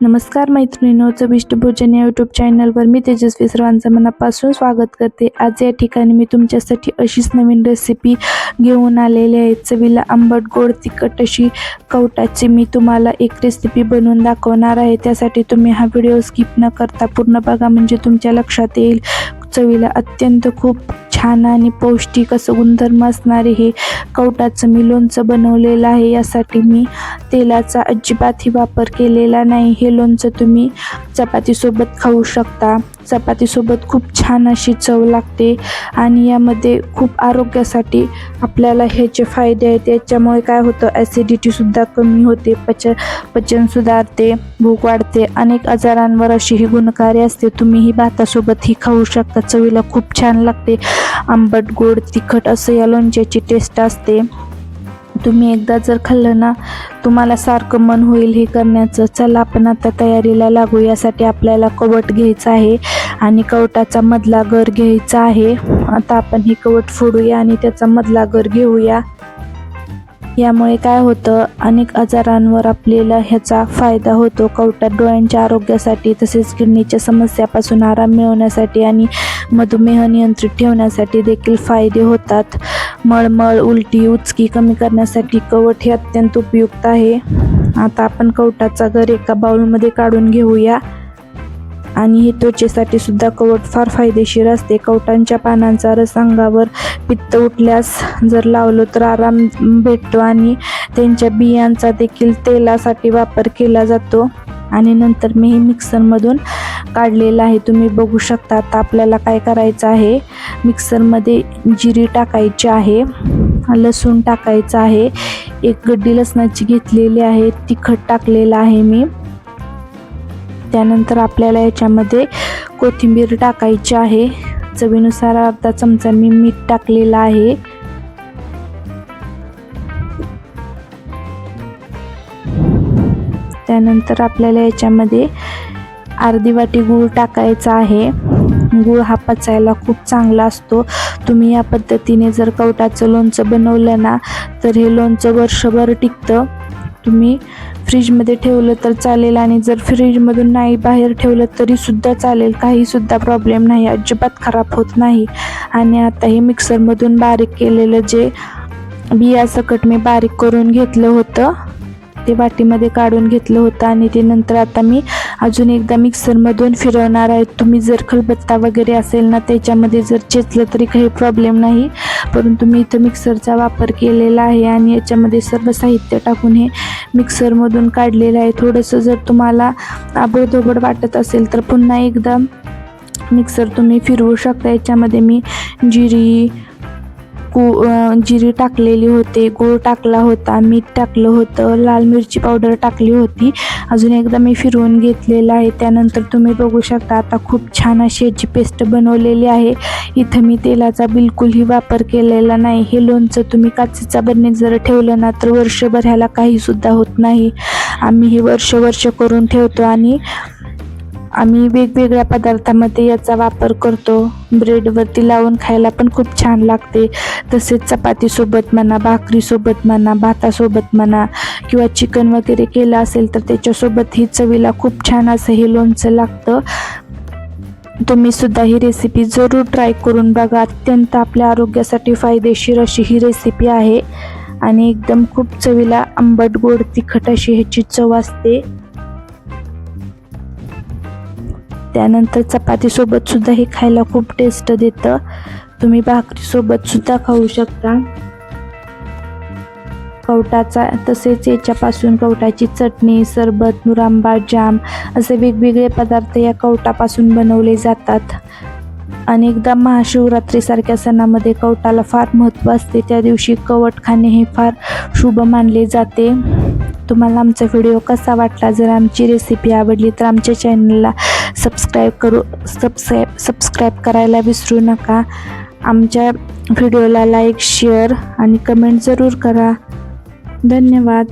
नमस्कार मैत्रिणींनो चविष्ट भोजन या यूट्यूब चॅनलवर मी तेजस्वी सर्वांचं मनापासून स्वागत करते. आज या ठिकाणी मी तुमच्यासाठी अशीच नवीन रेसिपी घेऊन आलेली आहे. चवीला आंबट गोड तिखट अशी कवटाची मी तुम्हाला एक रेसिपी बनवून दाखवणार आहे. त्यासाठी तुम्ही हा व्हिडिओ स्किप न करता पूर्ण बघा म्हणजे तुमच्या लक्षात येईल. चवीला अत्यंत खूप छान आणि पौष्टिक असं गुणधर्म असणारे हे कवटाचं मी लोणचं बनवलेलं आहे. यासाठी मी तेलाचा अजिबातही वापर केलेला नाही. हे लोणचं तुम्ही चपातीसोबत खाऊ शकता. चपातीसोबत खूप छान अशी चव लागते आणि यामध्ये खूप आरोग्यासाठी आपल्याला ह्याचे फायदे आहेत. याच्यामुळे काय होतं ॲसिडिटीसुद्धा कमी होते पच पचन सुधारते भूक वाढते. अनेक आजारांवर अशी ही गुणकारी असते. तुम्ही ही भातासोबत ही खाऊ शकता. चवीला खूप छान लागते. आंबट गोड तिखट असं या लोणच्याची टेस्ट असते. तुम्ही एकदा जर खाल्लं ना तुम्हाला सारखं मन होईल हे करण्याचं. चला आपण आता तयारीला लागू. यासाठी आपल्याला कवट घ्यायचं आहे आणि कवटाचा मधला गर घ्यायचा आहे. आता आपण हे कवट फोडूया आणि त्याचा मधला गर घेऊया. यामुळे काय होतं अनेक आजारांवर आपल्याला ह्याचा फायदा होतो. कवटात डोळ्यांच्या आरोग्यासाठी तसेच किडनीच्या समस्यापासून आराम मिळवण्यासाठी आणि मधुमेह नियंत्रित ठेवण्यासाठी देखील फायदे होतात. मळमळ उलटी उचकी कमी करण्यासाठी कवट हे अत्यंत उपयुक्त आहे. आता आपण कवटाचा घर एका बाउलमध्ये काढून घेऊया. आणि हे त्वचेसाठी सुद्धा कवट फार फायदेशीर असते. कवटांच्या पानांचा रस अंगावर पित्त उठल्यास जर लावलं तर आराम भेटतो आणि त्यांच्या बियांचा देखील तेलासाठी वापर केला जातो. आणि नंतर मी हे मिक्सरमधून काढलेलं आहे. तुम्ही बघू शकता आता आपल्याला काय करायचं आहे? मिक्सरमध्ये जिरी टाकायची आहे लसूण टाकायचं आहे एक गड्डी लसणाची घेतलेली आहे तिखट टाकलेलं आहे मी. त्यानंतर आपल्याला याच्यामध्ये कोथिंबीर टाकायची आहे. चवीनुसार अर्धा चमचा मी मीठ टाकलेलं आहे. त्यानंतर आपल्याला याच्यामध्ये अर्धी वाटी गूळ टाकायचा आहे. गूळ हा पचायला खूप चांगला असतो. तुम्ही या पद्धतीने जर कवटाचं लोणचं बनवलं ना तर हे लोणचं वर्षभर टिकतं. तुम्ही फ्रीजमध्ये ठेवलं तर चालेल आणि जर फ्रीजमधून नाही बाहेर ठेवलं तरीसुद्धा चालेल. काहीसुद्धा प्रॉब्लेम नाही. अजिबात खराब होत नाही. आणि आता हे मिक्सरमधून बारीक केलेलं जे बियासकट मी बारीक करून घेतलं होतं. ते वाटीमध्ये काढून घेतलं होतं आणि ते नंतर आता मी अजून एकदा मिक्सरमधून फिरवणार आहे. तुम्ही जर खलबत्ता वगैरे असेल ना त्याच्यामध्ये जर चेचलं तरी काही प्रॉब्लेम नाही. परंतु मी इथं मिक्सरचा वापर केलेला आहे आणि याच्यामध्ये सर्व साहित्य टाकून हे मिक्सरमधून काढलेलं आहे. थोडंसं जर तुम्हाला आबडधोबड वाटत असेल तर पुन्हा एकदा मिक्सर तुम्ही फिरवू शकता. याच्यामध्ये मी जिरी गू जिरी टाकलेली होते गूळ टाकला होता मीठ टाकलं होतं लाल मिरची पावडर टाकली होती. अजून एकदा मी फिरवून घेतलेलं आहे त्यानंतर तुम्ही बघू शकता आता खूप छान अशी याची पेस्ट बनवलेली आहे. इथं मी तेलाचा बिलकुलही वापर केलेला नाही. हे लोणचं तुम्ही काचेचा बरणीत जर ठेवलं ना तर वर्षभर ह्याला काहीसुद्धा होत नाही. आम्ही हे वर्ष वर्ष करून ठेवतो आणि आम्ही वेगवेगळ्या पदार्थामध्ये याचा वापर करतो. ब्रेडवरती लावून खायला पण खूप छान लागते. तसेच चपातीसोबत म्हणा भाकरीसोबत म्हणा भातासोबत म्हणा किंवा चिकन वगैरे केलं असेल तर त्याच्यासोबत ही चवीला खूप छान असं हे लोणचं लागतं. तुम्ही सुद्धा ही रेसिपी जरूर ट्राय करून बघा. अत्यंत आपल्या आरोग्यासाठी फायदेशीर अशी ही रेसिपी आहे. आणि एकदम खूप चवीला आंबट गोड तिखट अशी ह्याची चव असते. त्यानंतर चपातीसोबत सुद्धा हे खायला खूप टेस्ट देतं. तुम्ही भाकरीसोबत सुद्धा खाऊ शकता. कवटाचा तसेच याच्यापासून कवटाची चटणी सरबत मुरांबा जाम असे वेगवेगळे पदार्थ या कवटापासून बनवले जातात. अनेकदा महाशिवरात्रीसारख्या सणामध्ये कवटाला फार महत्त्व असते. त्या दिवशी कवट खाणे हे फार शुभ मानले जाते. तुम्हाला आमचा व्हिडिओ कसा वाटला? जर आमची रेसिपी आवडली तर आमच्या चॅनलला सबस्क्राईब करू सबस्क्राईब सबस्क्राईब करायला विसरू नका. आमच्या व्हिडिओला लाईक शेअर आणि कमेंट जरूर करा. धन्यवाद.